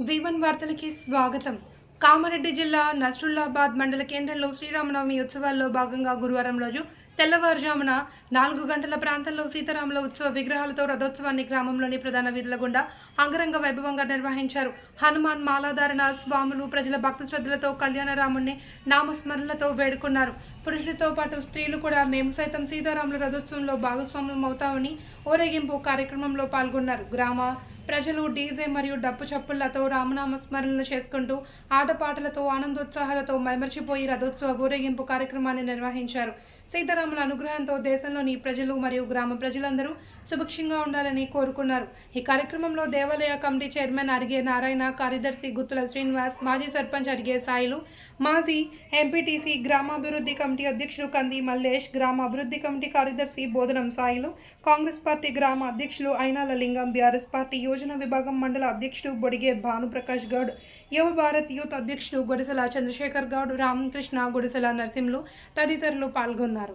వివన్ వార్తలకి స్వాగతం. కామారెడ్డి జిల్లా నస్రుల్లాబాద్ మండల కేంద్రంలో శ్రీరామనవమి ఉత్సవాల్లో భాగంగా గురువారం రోజు తెల్లవారుజామున నాలుగు గంటల ప్రాంతంలో సీతారాముల ఉత్సవ విగ్రహాలతో రథోత్సవాన్ని గ్రామంలోని ప్రధాన వీధుల గుండా అంగరంగ వైభవంగా నిర్వహించారు. హనుమాన్ మాలాధారణ స్వాములు ప్రజల భక్తి శ్రద్ధలతో కళ్యాణరాముణ్ణి నామస్మరణలతో వేడుకున్నారు. పురుషులతో పాటు స్త్రీలు కూడా మేము సైతం సీతారాముల రథోత్సవంలో భాగస్వాములం అవుతామని ఊరేగింపు కార్యక్రమంలో పాల్గొన్నారు. గ్రామ ప్రజలు డీజే మరియు డప్పు చప్పుళ్ళతో రామనామ స్మరణలు చేసుకుంటూ ఆటపాటలతో ఆనందోత్సాహాలతో మైమర్చిపోయి రథోత్సవ ఊరేగింపు కార్యక్రమాన్ని నిర్వహించారు. సీతారాముల అనుగ్రహంతో దేశంలోని ప్రజలు మరియు గ్రామ ప్రజలందరూ సుభిక్షంగా ఉండాలని కోరుకున్నారు. ఈ కార్యక్రమంలో దేవాలయ కమిటీ చైర్మన్ అరిగే నారాయణ కార్యదర్శి గుత్తుల శ్రీనివాస్ మాజీ సర్పంచ్ అరిగే సాయిలు మాజీ ఎంపీటీసీ గ్రామాభివృద్ధి కమిటీ అధ్యక్షులు కంది మల్లేష్ గ్రామ అభివృద్ధి కమిటీ కార్యదర్శి బోధనం సాయిలు కాంగ్రెస్ పార్టీ గ్రామ అధ్యక్షులు అయినాల లింగం బీఆర్ఎస్ పార్టీ యోజన విభాగం మండల అధ్యక్షుడు బొడిగే భానుప్రకాష్ గౌడ్ యువ భారత్ యూత్ అధ్యక్షుడు గుడిసెల చంద్రశేఖర్ గౌడ్ రామకృష్ణ గుడిసెల నరసింహులు తదితరులు పాల్గొన్నారు. జై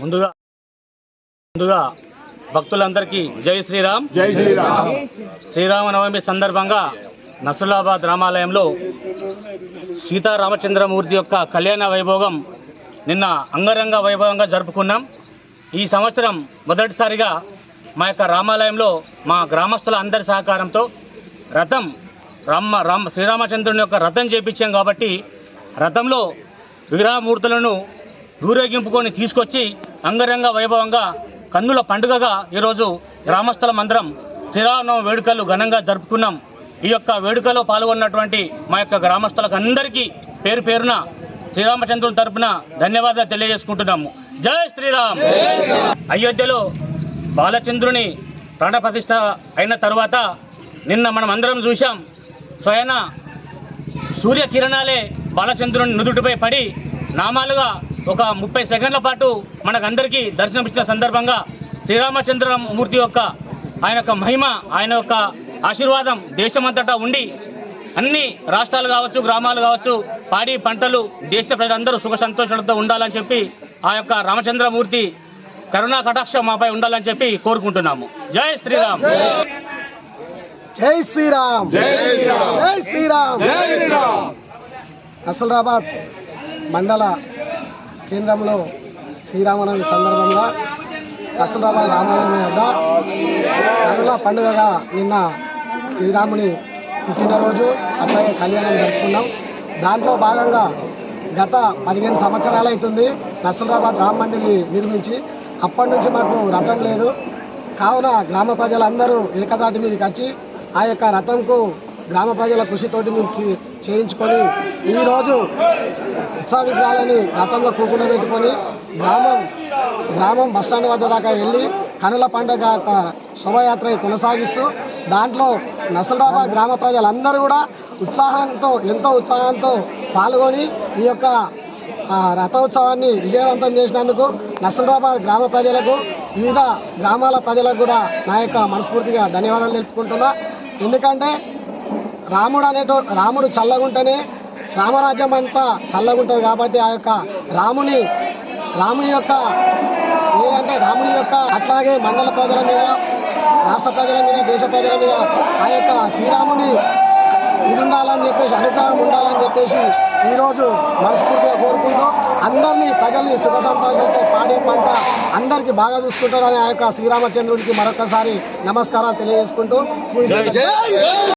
ముందుగా ముందుగా భక్తులందరికీ జై శ్రీరామ్. జై శ్రీరామ్. శ్రీరామనవమి సందర్భంగా నసులాబాద్ రామాలయంలో సీతారామచంద్రమూర్తి యొక్క కళ్యాణ వైభోగం నిన్న అంగరంగ వైభవంగా జరుపుకున్నాం. ఈ సంవత్సరం మొదటిసారిగా మా యొక్క రామాలయంలో మా గ్రామస్తుల అందరి సహకారంతో రథం రామ రామ శ్రీరామచంద్రుని యొక్క రథం చేపించాం కాబట్టి రథంలో విగ్రహమూర్తులను ఊరేగింపుకొని తీసుకొచ్చి అంగరంగ వైభవంగా కన్నుల పండుగగా ఈరోజు గ్రామస్తులమందరం శ్రీరామనవమి వేడుకలు ఘనంగా జరుపుకున్నాం. ఈ యొక్క వేడుకలో పాల్గొన్నటువంటి మా యొక్క గ్రామస్తులకు అందరికీ పేరు పేరున శ్రీరామచంద్రుని తరపున ధన్యవాదాలు తెలియజేసుకుంటున్నాము. జై శ్రీరామ్! అయోధ్యలో బాలచంద్రుని ప్రాణప్రతిష్ఠ అయిన తర్వాత నిన్న మనం అందరం చూశాం స్వయన సూర్యకిరణాలే బాలచంద్రుని నుదుటిపై పడి నామాలుగా ఒక ముప్పై సెకండ్ల పాటు మనకందరికీ దర్శనమిచ్చిన సందర్భంగా శ్రీరామచంద్రమూర్తి యొక్క ఆయన యొక్క మహిమ ఆయన యొక్క ఆశీర్వాదం దేశమంతటా ఉండి అన్ని రాష్ట్రాలు కావచ్చు గ్రామాలు కావచ్చు పాడి పంటలు దేశ ప్రజలందరూ సుఖ సంతోషాలతో ఉండాలని చెప్పి ఆ యొక్క రామచంద్రమూర్తి కరుణా కటాక్షం మాపై ఉండాలని చెప్పి కోరుకుంటున్నాము. జై శ్రీరామ్. జై శ్రీరామ్. జై శ్రీరామ్. నసరాబాద్ మండల కేంద్రంలో శ్రీరామనవమి సందర్భంగా కస్తూరాబాద్ రామాలయం వద్ద కనుల పండుగగా నిన్న శ్రీరాముని పుట్టినరోజు అట్లాగే కళ్యాణం జరుపుకున్నాం. దాంట్లో భాగంగా గత పదిహేను సంవత్సరాలు అవుతుంది నసరులాబాద్ రామ మందిర్ని నిర్మించి. అప్పటి నుంచి మాకు రథం లేదు. కావున గ్రామ ప్రజలందరూ ఏకదాటి మీదకి వచ్చి ఆ యొక్క రథంకు గ్రామ ప్రజల కృషితోటి మేము చేయించుకొని ఈరోజు ఉత్సవ విగ్రహాలని రథంలో కూకుండా పెట్టుకొని గ్రామం గ్రామం బస్టాండ్ వద్ద దాకా వెళ్ళి కనుల పండుగ యొక్క కొనసాగిస్తూ దాంట్లో నసరులాబాద్ గ్రామ ప్రజలందరూ కూడా ఉత్సాహంతో ఎంతో ఉత్సాహంతో పాల్గొని ఈ యొక్క రథోత్సవాన్ని విజయవంతం చేసినందుకు నసరులాబాద్ గ్రామ ప్రజలకు వివిధ గ్రామాల ప్రజలకు కూడా నా యొక్క మనస్ఫూర్తిగా ధన్యవాదాలు తెలుపుకుంటున్నా. ఎందుకంటే రాముడు అనేటో రాముడు చల్లగుంటేనే రామరాజ్యం అంతా చల్లగుంటుంది కాబట్టి ఆ యొక్క రాముని రాముని యొక్క ఏదంటే రాముని యొక్క అట్లాగే మండల ప్రజల మీద రాష్ట్ర ప్రజల మీద దేశ ప్రజల మీద ఆ యొక్క శ్రీరాముని ఇది ఉండాలని చెప్పేసి అనుగ్రహం ఉండాలని చెప్పేసి ఈరోజు మనస్ఫూర్తిగా కోరుకుంటూ అందరినీ ప్రజల్ని సుఖ సంతోషాలతో పాడే పంట అందరికీ బాగా చూసుకుంటారని ఆ యొక్క శ్రీరామచంద్రుడికి మరొకసారి నమస్కారాలు తెలియజేసుకుంటూ